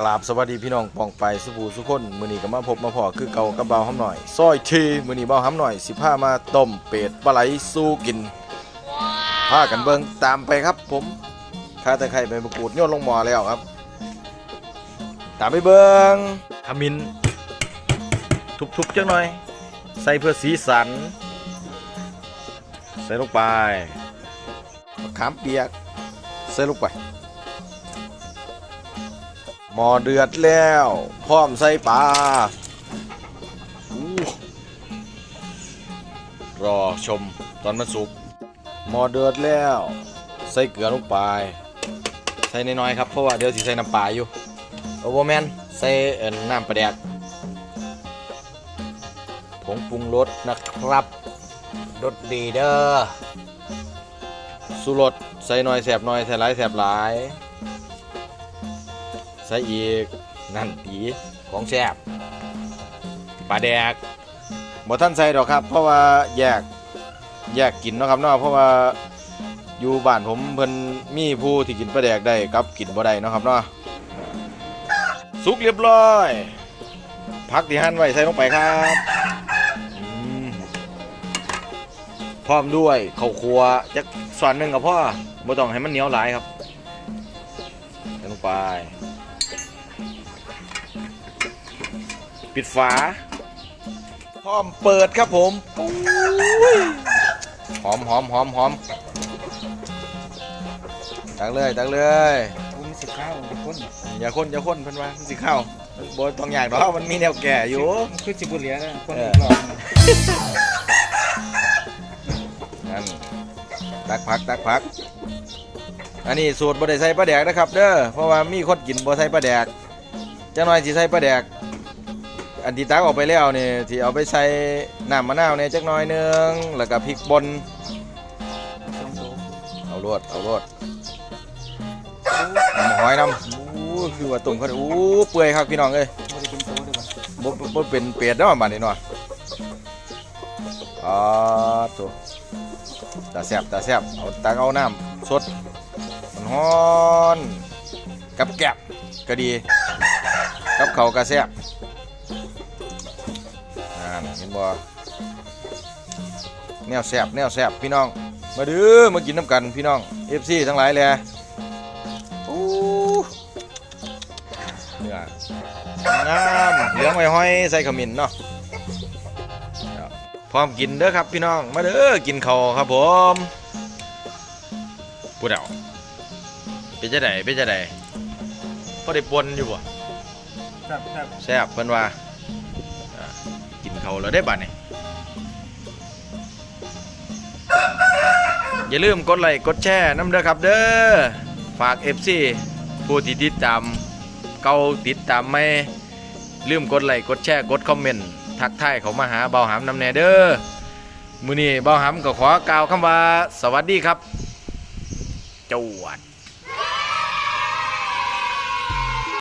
กราบสวัสดีพี่น้องปองไปสุภูสุคนมื้อนี้ก็มาพบมาพอคือเก่ากับเบาห้ำหน่อยซอยทีมื้อนี้เบาห้ำหน่อยสิพามาต้มเป็ดปลาไหลสู้กินพากันเบิ่งตามไปครับ ผมข้าแต่ไข่ใบมะกรูดโยนลงหม้อแล้วครับ ตามไปเบิ่งขมิ้นทุบๆจังหน่อย ใส่เพื่อสีสัน ใส่ลงไปมะขามเปียก ใส่ลงไปหม อเดือดแล้ว พร้อมใส่ปลารอชมตอนมันสุกหมอเดือดแล้ว ใส่เกลือลงไป ใส่น้อยๆครับเพราะว่าเดี๋ยวสิใส่น้ำปลาอยู่โอเวอร์แมนใส่นน้ำปลาแดกผงปรุงรสนะครับรสดีเด้อสุรสใส่น้อยแสบน้อยใส่หลายแสบหลาย ใส่อีก นั่นตีของแซ่บปลาแดกบ่ท่านใส่ดอกครับ เพราะว่าแยกแยกกินเนาะครับเนาะเพราะว่าอยู่บ้านผมเพิ่นมีผู้ที่กินปลาแดกได้กับกินบ่ได้เนาะครับเนาะสุกเรียบร้อยพักที่หั่นไว้ใส่ลงไปครับพร้อมด้วยข้าวคั่วจักส่วนหนึ่งกับพ่อบ่ต้องให้มันเหนียวหลายครับใส่ลงไป ปิดฝาพร้อมเปิดครับผมปุ้ยหอมหอมหอมหอมตักเลยตักเลยผมสิข้าวเป็นคนอย่าคนอย่าคนเพิ่นว่ามันสิเข้าบนต้องอยากดอกมันมีแนวแก่อยู่คือสิบุเหลียนะคนเออลองนั่นตักผักตักผัก อันนี้สูตรบ่ได้ใส่ปลาแดกนะครับ เด้อเพราะว่ามีคนกินบ่ใส่ปลาแดกจังหน่อยสิใส่ปลาแดก อันที่ตักออกไปแล้วนี่ที่เอาไปใส่น้ำมะนาวเนี่ยจักหน่อยหนึงแล้วก็พริกป่นเอารวดเอารวดน้ำหอยน้ำอู้คือว่าตุ่มเขาอู้เปื่อยครับพี่น้องเอ้ยไม่ได้เป็นโตด้วยนบ่บ่บ่เป็นเป็ดเนาะบัดนี้เนาะอ่าตัวตาแซ่บตาแซบเอาตักเอาน้ำสดมันฮ้อนกับแกบก็ดีกับเขาวก็แซบ เห็นบ่แนวแซ่บแนวแซ่บพี่น้อง มาเด้อมากินน้ำกันพี่น้อง FC ทั้งหลายแหละอู้เนื้องามเหลืองไว้ห้อยใส่ขมิ้นเนาะครับพร้อมกินเด้อครับพี่น้องมาเด้อกินข้าวครับผมพูดเอาเป็นจะไดเป็นจะไดพอได้ปนอยู่บ่ครับครับแซ่บเพิ่นว่าอ่ากิน เขาแล้วได้บัดนี่อย่าลืมกดไลค์กดแชร์น้ำเด้อครับเด้อฝาก FC ผู้ที่ติดตามเก่าติดตามไม่ลืมกดไลค์กดแชร์กดคอมเมนต์ทักทายเขามาหาเบาหามนำแน่เด้อมื้อนี้เบาหามก็ขอกล่าวคำว่าสวัสดีครับจวด